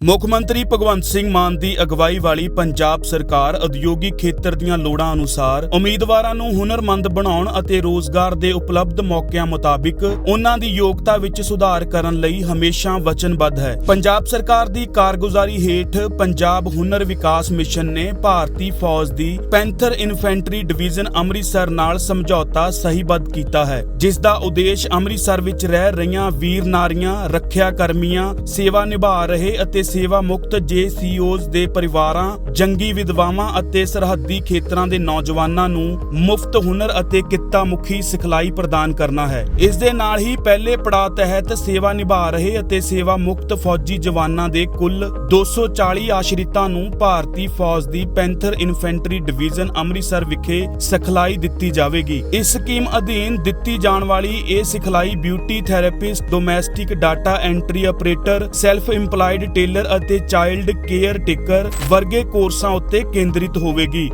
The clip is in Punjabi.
ਮੁੱਖ ਮੰਤਰੀ ਭਗਵੰਤ ਸਿੰਘ ਮਾਨ ਦੀ ਅਗਵਾਈ ਵਾਲੀ ਪੰਜਾਬ ਸਰਕਾਰ ਉਦਯੋਗਿਕ ਖੇਤਰ ਦੀਆਂ ਲੋੜਾਂ ਅਨੁਸਾਰ ਉਮੀਦਵਾਰਾਂ ਨੂੰ ਹੁਨਰਮੰਦ ਬਣਾਉਣ ਅਤੇ ਰੋਜ਼ਗਾਰ ਦੇ ਉਪਲਬਧ ਮੌਕਿਆਂ ਮੁਤਾਬਿਕ ਉਹਨਾਂ ਦੀ ਯੋਗਤਾ ਵਿੱਚ ਸੁਧਾਰ ਕਰਨ ਲਈ ਹਮੇਸ਼ਾ ਵਚਨਬੱਧ ਹੈ। ਪੰਜਾਬ ਸਰਕਾਰ ਦੀ ਕਾਰਗੁਜ਼ਾਰੀ ਹੇਠ ਪੰਜਾਬ ਹੁਨਰ ਵਿਕਾਸ ਮਿਸ਼ਨ ਨੇ ਭਾਰਤੀ ਫੌਜ ਦੀ ਪੈਂਥਰ ਇਨਫੈਂਟਰੀ ਡਿਵੀਜ਼ਨ ਅੰਮ੍ਰਿਤਸਰ ਨਾਲ ਸਮਝੌਤਾ ਸਹੀਬੱਧ ਕੀਤਾ ਹੈ, ਜਿਸ ਦਾ ਉਦੇਸ਼ ਅੰਮ੍ਰਿਤਸਰ ਵਿੱਚ ਰਹਿ ਰਹੀਆਂ ਵੀਰ ਨਾਰੀਆਂ ਰੱਖਿਆ ਕਰਮੀਆਂ ਸੇਵਾ ਨਿਭਾ ਰਹੇ ਅਤੇ ਸੇਵਾ ਮੁਕਤ ਜੇਸੀਓਜ਼ ਦੇ ਪਰਿਵਾਰਾਂ, ਜੰਗੀ ਵਿਧਵਾਵਾਂ ਅਤੇ ਸਰਹੱਦੀ ਖੇਤਰਾਂ ਦੇ ਨੌਜਵਾਨਾਂ ਨੂੰ ਮੁਫਤ ਹੁਨਰ ਅਤੇ ਕਿੱਤਾ ਮੁਖੀ ਸਿਖਲਾਈ ਪ੍ਰਦਾਨ ਕਰਨਾ ਹੈ। ਇਸ ਦੇ ਨਾਲ ਹੀ ਪਹਿਲੇ ਪੜਾਅ ਤਹਿਤ ਸੇਵਾ ਨਿਭਾ ਰਹੇ ਅਤੇ ਸੇਵਾ ਮੁਕਤ ਫੌਜੀ ਜਵਾਨਾਂ ਦੇ ਕੁੱਲ 240 ਆਸ਼ਰਿਤਾਂ ਨੂੰ ਭਾਰਤੀ ਫੌਜ ਦੀ ਪੈਂਥਰ ਇਨਫੈਂਟਰੀ ਡਿਵੀਜ਼ਨ ਅੰਮ੍ਰਿਤਸਰ ਵਿਖੇ ਸਿਖਲਾਈ ਦਿੱਤੀ ਜਾਵੇਗੀ। ਇਸ ਸਕੀਮ ਅਧੀਨ ਦਿੱਤੀ ਜਾਣ ਵਾਲੀ ਇਹ ਸਿਖਲਾਈ beauty therapist, domestic data entry operator self employed tailor ਅਤੇ ਚਾਈਲਡ ਕੇਅਰ ਟੇਕਰ ਵਰਗੇ ਕੋਰਸਾਂ ਉੱਤੇ ਕੇਂਦਰਿਤ ਹੋਵੇਗੀ।